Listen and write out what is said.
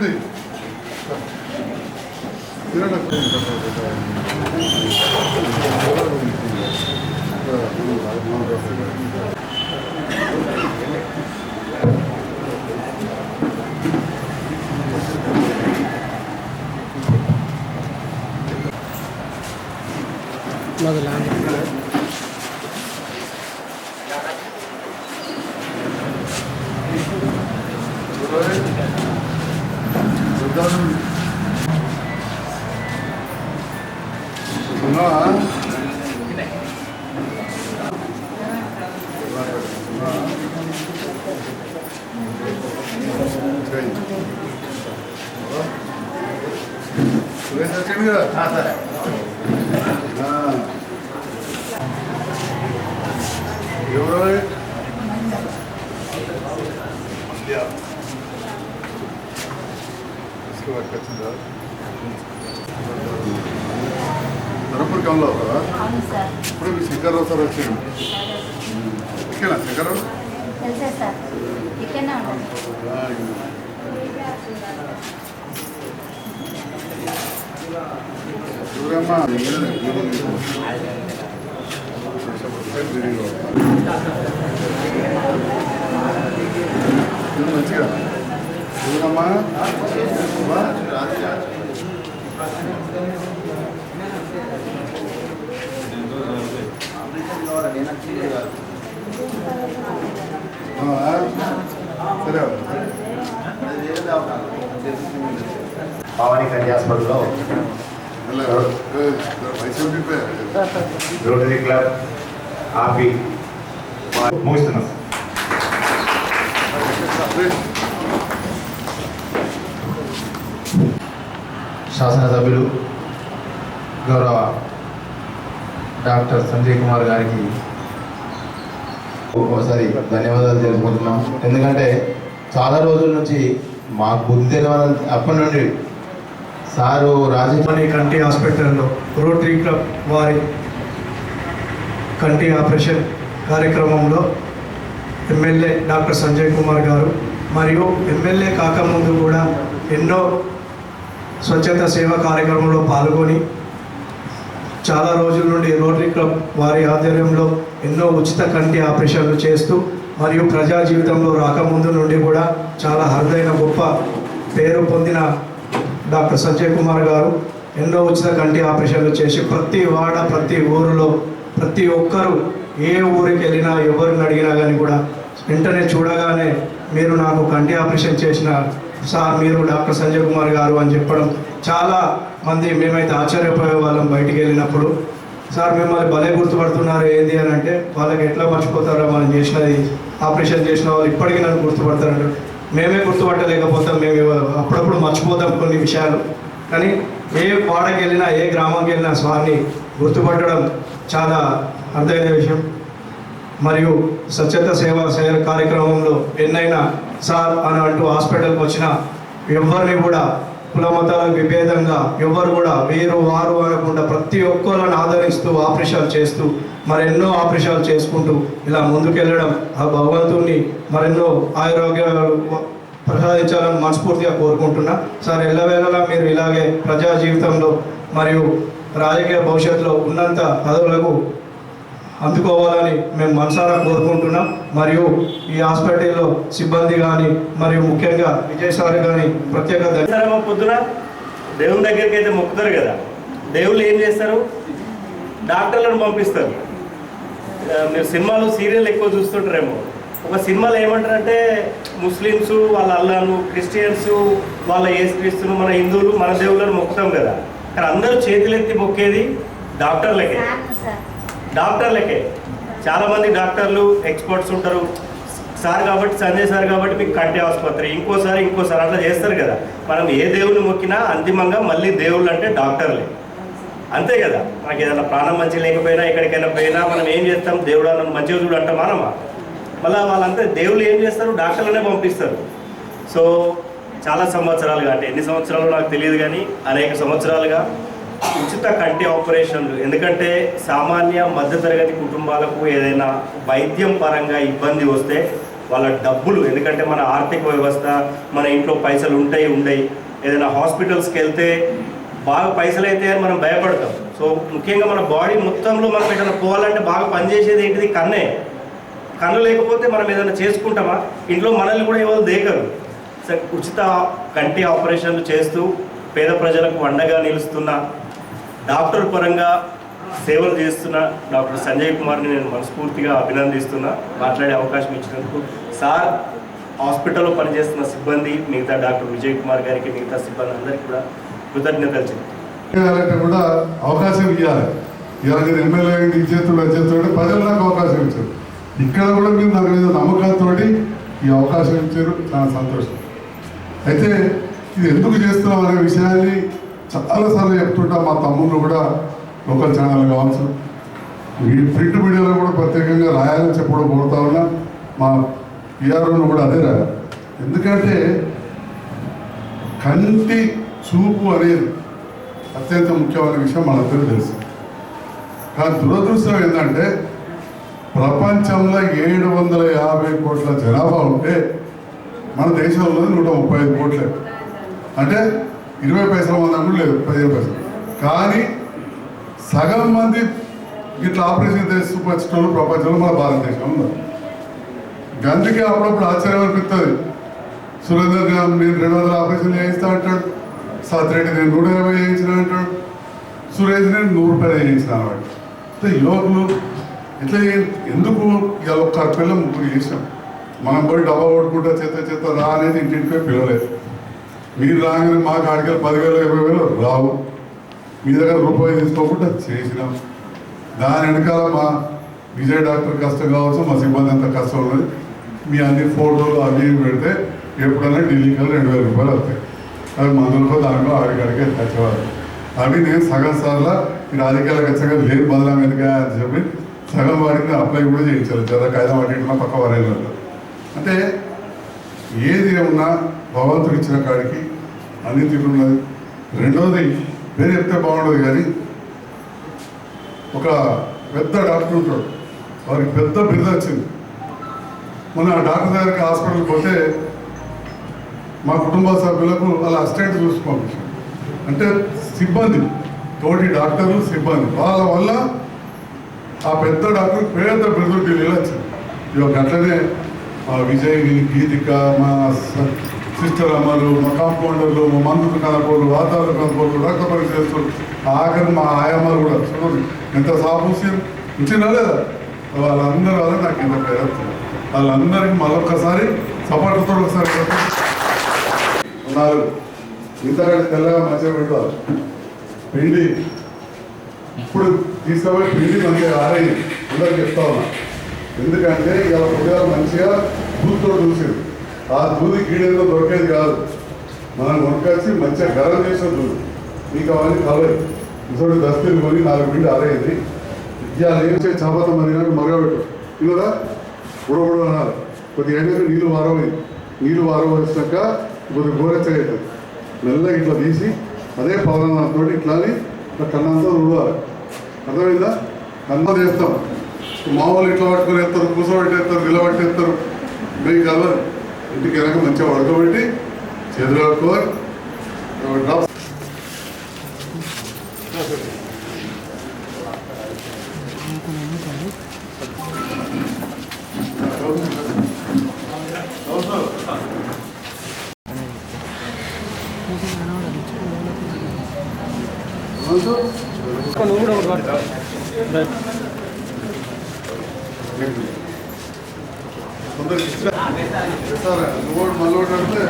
ரெண்டு முதல்ல Thank you. 일단은 누나 그래서 재미가 다 살아요. 요를 Dharmapuri కమలా అవుతారా అవును సార్. ఇప్పుడు మీ శంకర్రావు సార్ వచ్చాడు ఓకేనా శంకర్రావు? చూడమ్మా మంచిగా చూడమ్మా సరే పావని కన్యా హాస్పిటల్లో పైసలు చెప్పారు రోటరీ క్లబ్ ఆపి ముగిస్తున్నాం. శాసనసభ్యులు గౌరవ డాక్టర్ సంజయ్ కుమార్ గారికి ఒకసారి ధన్యవాదాలు తెలుపుకుంటున్నాం. ఎందుకంటే చాలా రోజుల నుంచి మాకు బుద్ధి తెలియని అప్పటి నుండి సారు రాజమణి కంటి హాస్పిటల్లో రోటరీ క్లబ్ వారి కంటి ఆపరేషన్ కార్యక్రమంలో ఎమ్మెల్యే డాక్టర్ సంజయ్ కుమార్ గారు మరియు ఎమ్మెల్యే కాకముందు కూడా ఎన్నో స్వచ్ఛత సేవా కార్యక్రమంలో పాల్గొని చాలా రోజుల నుండి రోటరీ క్లబ్ వారి ఆధ్వర్యంలో ఎన్నో ఉచిత కంటి ఆపరేషన్లు చేస్తూ మరియు ప్రజా జీవితంలో రాకముందు నుండి కూడా చాలా అరుదైన గొప్ప పేరు పొందిన డాక్టర్ సంజయ్ కుమార్ గారు ఎన్నో ఉచిత కంటి ఆపరేషన్లు చేసి ప్రతి వాడ ప్రతి ఊరిలో ప్రతి ఒక్కరూ ఏ ఊరికి వెళ్ళినా ఎవరిని అడిగినా కానీ కూడా వెంటనే చూడగానే మీరు నాకు కంటి ఆపరేషన్ చేసిన సార్ మీరు డాక్టర్ సంజయ్ కుమార్ గారు అని చెప్పడం చాలా మంది మేమైతే ఆశ్చర్యపోయే వాళ్ళం బయటికి వెళ్ళినప్పుడు. సార్ మిమ్మల్ని భలే గుర్తుపడుతున్నారు ఏంది అని అంటే వాళ్ళకి ఎట్లా మర్చిపోతారో మనం చేసినది ఆపరేషన్ చేసిన వాళ్ళు ఇప్పటికీ నన్ను గుర్తుపడతారు మేమే గుర్తుపట్టలేకపోతాం మేము అప్పుడప్పుడు మర్చిపోతాం కొన్ని విషయాలు. కానీ ఏ వాడకి వెళ్ళినా ఏ గ్రామంకి వెళ్ళినా స్వామిని గుర్తుపట్టడం చాలా అర్థమైన విషయం. మరియు స్వచ్ఛత సేవా సేవ కార్యక్రమంలో ఎన్నైనా సార్ అని అంటూ హాస్పిటల్కి వచ్చిన ఎవరిని కూడా కుల మతాలకు విభేదంగా ఎవరు కూడా వీరు వారు అనకుండా ప్రతి ఒక్కరిని ఆదరిస్తూ ఆపరేషన్ చేస్తూ మరెన్నో ఆపరేషన్ చేసుకుంటూ ఇలా ముందుకెళ్ళడం ఆ భగవంతుని మరెన్నో ఆరోగ్యాలు ప్రసాదించాలని మనస్ఫూర్తిగా కోరుకుంటున్నా. సార్ ఎల్లవేళలా మీరు ఇలాగే ప్రజా జీవితంలో మరియు రాజకీయ భవిష్యత్తులో ఉన్నంత పదవులకు అందుకోవాలని మేము మనసారా కోరుకుంటున్నాం. మరియు ఈ హాస్పిటల్లో సిబ్బంది కానీ మరియు ముఖ్యంగా విజయ్ సార్ కానీ ప్రత్యేక పొద్దున దేవుని దగ్గరికి అయితే మొక్కుతారు కదా. దేవుళ్ళు ఏం చేస్తారు? డాక్టర్లను పంపిస్తారు. మీరు సినిమాలు సీరియల్ ఎక్కువ చూస్తుంటారేమో. ఒక సినిమాలో ఏమంటారంటే ముస్లిమ్స్ వాళ్ళ అల్లాను క్రిస్టియన్స్ వాళ్ళ ఏసుక్రీస్తును మన హిందువులు మన దేవుళ్ళని మొక్కుతాం కదా. కానీ అందరూ చేతులెత్తి మొక్కేది డాక్టర్లకే. డాక్టర్లకే. చాలామంది డాక్టర్లు ఎక్స్పర్ట్స్ ఉంటారు. సార్ కాబట్టి సంజయ్ సార్ కాబట్టి మీకు కంటి ఆసుపత్రి. ఇంకోసారి ఇంకోసారి అట్లా చేస్తారు కదా. మనం ఏ దేవుని మొక్కినా అంతిమంగా మళ్ళీ దేవుళ్ళు అంటే డాక్టర్లే. అంతే కదా. మనకి ఏదైనా ప్రాణం మంచి లేకపోయినా ఎక్కడికైనా పోయినా మనం ఏం చేస్తాం? దేవుడు అన్న మంచిగా చూడు అంటాం మనమా? మళ్ళీ వాళ్ళంతా దేవుళ్ళు ఏం చేస్తారు? డాక్టర్లనే పంపిస్తారు. సో చాలా సంవత్సరాలుగా అంటే ఎన్ని సంవత్సరాలు నాకు తెలియదు కానీ అనేక సంవత్సరాలుగా ఉచిత కంటి ఆపరేషన్లు. ఎందుకంటే సామాన్య మధ్యతరగతి కుటుంబాలకు ఏదైనా వైద్యం పరంగా ఇబ్బంది వస్తే వాళ్ళ డబ్బులు ఎందుకంటే మన ఆర్థిక వ్యవస్థ మన ఇంట్లో పైసలు ఉంటాయి ఉండయి. ఏదైనా హాస్పిటల్స్కి వెళ్తే బాగా పైసలు అయితే అని మనం భయపడతాం. సో ముఖ్యంగా మన బాడీ మొత్తంలో మనం ఏదైనా పోవాలంటే బాగా పనిచేసేది ఏంటిది? కన్నే. కన్ను లేకపోతే మనం ఏదైనా చేసుకుంటామా? ఇంట్లో మనల్ని కూడా ఎవరు దేకరు. సో ఉచిత కంటి ఆపరేషన్లు చేస్తూ పేద ప్రజలకు అండగా నిలుస్తున్న డాక్టర్ పరంగా సేవలు చేస్తున్న డాక్టర్ సంజయ్ కుమార్ని నేను మనస్ఫూర్తిగా అభినందిస్తున్నా. మాట్లాడే అవకాశం ఇచ్చినందుకు. సార్ హాస్పిటల్లో పనిచేస్తున్న సిబ్బంది మిగతా డాక్టర్ విజయ్ కుమార్ గారికి మిగతా సిబ్బంది అందరికీ కూడా కృతజ్ఞతలు చెప్తాను కూడా అవకాశం ఇవ్వాలి ఇవాళ ఎమ్మెల్యే ఈ చేతుడు చేతుడు ప్రజలు నాకు అవకాశం ఇచ్చారు. ఇక్కడ కూడా మీరు నాకు మీద నమ్మకంతో ఈ అవకాశం ఇచ్చారు. చాలా సంతోషం. అయితే ఇది ఎందుకు చేస్తున్నాం అనే విషయాన్ని చాలాసార్లు చెప్తుంటా మా తమ్ముళ్ళు కూడా లోకల్ ఛానల్ కావచ్చు. ఈ ప్రింట్ మీడియాలో కూడా ప్రత్యేకంగా రాయాలని చెప్పడం కోరుతా ఉన్నా. మా పిఆర్ఓను కూడా అదే రాయాలి. ఎందుకంటే కంటి చూపు అనేది అత్యంత ముఖ్యమైన విషయం మనందరూ తెలుసు. కానీ దురదృష్టం ఏంటంటే ప్రపంచంలో ఏడు వందల యాభై కోట్ల జనాభా ఉంటే మన దేశంలో నూట ముప్పై ఐదు కోట్లే. అంటే ఇరవై పైసలు మంది కూడా లేదు పదిహేను పైసలు. కానీ సగం మంది ఇట్లా ఆపరేషన్ చేసి ప్రపంచంలో మన భారతదేశంలో ఉన్నారు. అందుకే అప్పుడప్పుడు ఆశ్చర్యం అనిపిస్తుంది సురేందర్ గారు నేను రెండు వందల ఆపరేషన్ చేయిస్తా అంటాడు. సాతిరెడ్డి నేను నూట యాభై చేయించిన అంటాడు. సురేష్ నేను నూరు రూపాయలు చేయించిన వాడు అంటే యువకులు ఇట్లా ఎందుకు ఇలా ఒక్క పిల్ల ముగ్గురు చేసాం మనం పోయి డబ్బా కొట్టుకుంటా చేత చేత రా అనేది ఇంటింటిపై పిలవలేదు. మీరు రాగానే మా కాడికి పదివేలు ఇరవై వేలు రావు. మీ దగ్గర రూపాయి తీసుకోకుండా చేసినాం. దాని వెనకాల మా విజయ్ డాక్టర్ కష్టం కావచ్చు మా సిబ్బంది అంత కష్టం ఉన్నది. మీ అన్ని ఫోటోలు అవి పెడితే ఎప్పుడైనా ఢిల్లీకి వెళ్ళి రెండు వేల రూపాయలు వస్తాయి. అది మందులకో దానికో ఆడికాడికే తెచ్చేవారు అవి నేను సగం సార్లు ఈ రాజకీయాలకు వచ్చాక లేదు బదలాం ఎందుకు అని చెప్పి సగం వాడికి అప్లై కూడా చేయించాలి చదువు కాగితం వాటికి పక్క వరేళ్ళు అంటే ఏది ఏమన్నా భగవంతుడు ఇచ్చిన కాడికి అన్ని తిరుగున్నది రెండోది పేరు చెప్తే బాగుండదు కానీ ఒక పెద్ద డాక్టర్ ఉంటాడు. వారికి పెద్ద బిరుద వచ్చింది. మొన్న ఆ డాక్టర్ దగ్గరికి హాస్పిటల్కి పోతే మా కుటుంబ సభ్యులకు వాళ్ళ అసిస్టెంట్ చూసుకోండి అంటే సిబ్బంది తోటి డాక్టర్లు సిబ్బంది. వాళ్ళ వల్ల ఆ పెద్ద డాక్టర్ పేద బిరుదు ఢిల్లీలో వచ్చింది ఇక అట్లనే విజయ్ గీతిక మా సిస్టర్ అమ్మలు మా కాంపౌండర్లు మా మందు కనపోలు వాతావరణ కనపోలు రక్త పరీక్ష చేస్తారు ఆఖరి మా ఆయమ్మలు కూడా చూడండి ఎంత సాపూస్యం. ఉంచినా లేదా? వాళ్ళందరూ వల్ల నాకు ఇంత పేరు వాళ్ళందరికీ మరొకసారి సపోర్ట్తో ఒకసారి ఉన్నారు. ఇంతకంటే తెల్లగా మంచిగా పెట్టాలి పిండి. ఇప్పుడు తీసుకుపోయి పిండి మంచిగా ఆరేది అందరికి చెప్తా ఉన్నా. ఎందుకంటే ఇలా ఉదయాలు మంచిగా దూదుతో చూసేది. ఆ దూది గీడేదో దొరికేది కాదు. మనం కొనుకొచ్చి మంచిగా గరం చేసిన దూది మీకు అవన్నీ కలవదు ఇంకోటి దస్తీలు కొని నాలుగు పిండి ఆరేది ఇవాళ ఏం చేసి చపాతం మరిగినట్టు మరగబెట్టు. ఇలా ఉడబుడు అన్నారు కొద్దిగా ఏంటంటే నీళ్ళు వారవి నీళ్ళు వారవచ్చినాక కొద్దిగా గోరెచ్చగా మెల్లగా ఇట్లా తీసి అదే పవనంతో ఇట్లా అని ఇట్లా కన్నంతో రుడవాలి అర్థమైందా? కన్నం చేస్తాం. మామూలు ఇట్లా పట్టుకొని వేస్తారు? కూసబెట్టేస్తారు? నిలబెట్టేస్తారు? మీకు కలవదు ఇంటికి వెనక మంచిగా పడుకోబెట్టి చేతులు పట్టుకోవాలి డ్రాప్ కొందరికి ఇష్టం. ఇస్తారా? నువ్వు మళ్ళీ ఒకటి అంటే